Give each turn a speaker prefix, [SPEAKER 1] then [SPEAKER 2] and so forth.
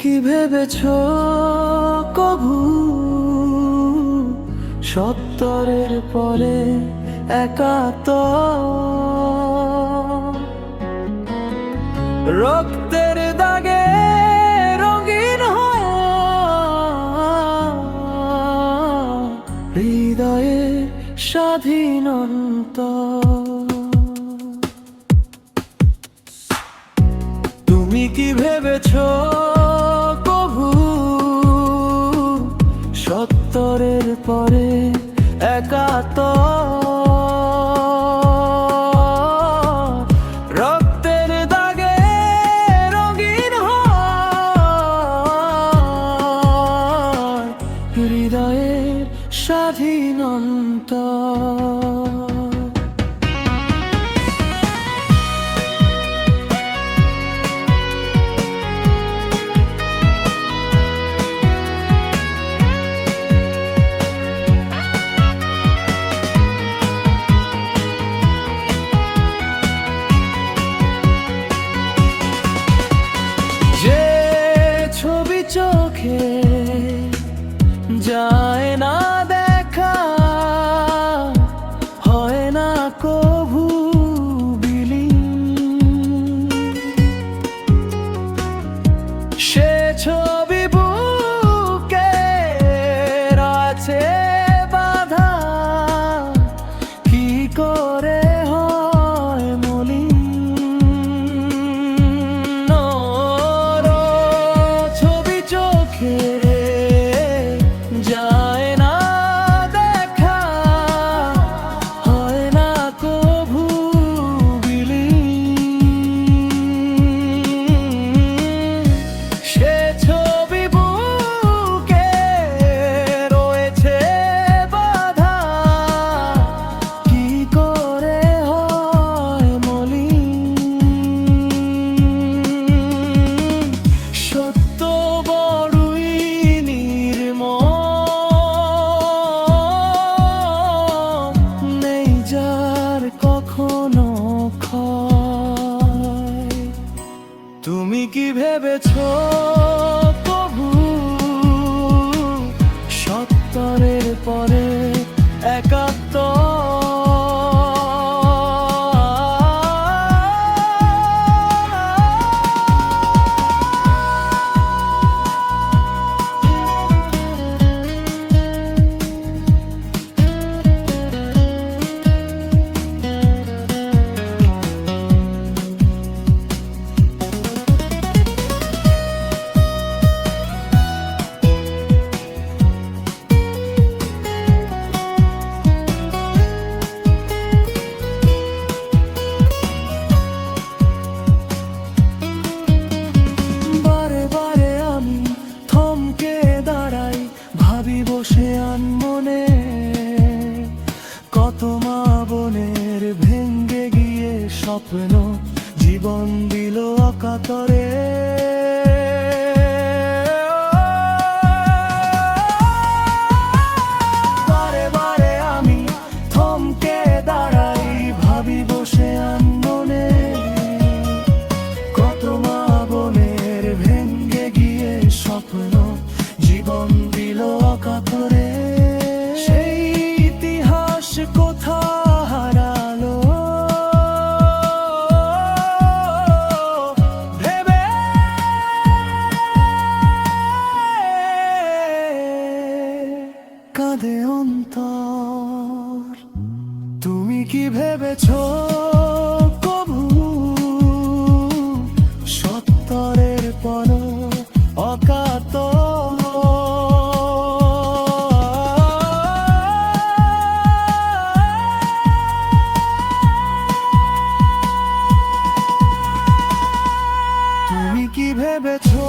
[SPEAKER 1] কি ভেবেছ কভু সত্তরের পরে একাত রক্তের দাগে রঙিন হৃদয়ে স্বাধীনন্ত তুমি কি ভেবেছো একা তো রক্তের দাগে রঙিন হৃদয়ের স্বাধীনন্ত। যায় না। It's. স্বপ্ন জীবন দিল অকাতরে। কাঁদে অন্তর। তুমি কি ভেবেছ কবু? সত্তরের পর অকাত। তুমি কি ভেবেছো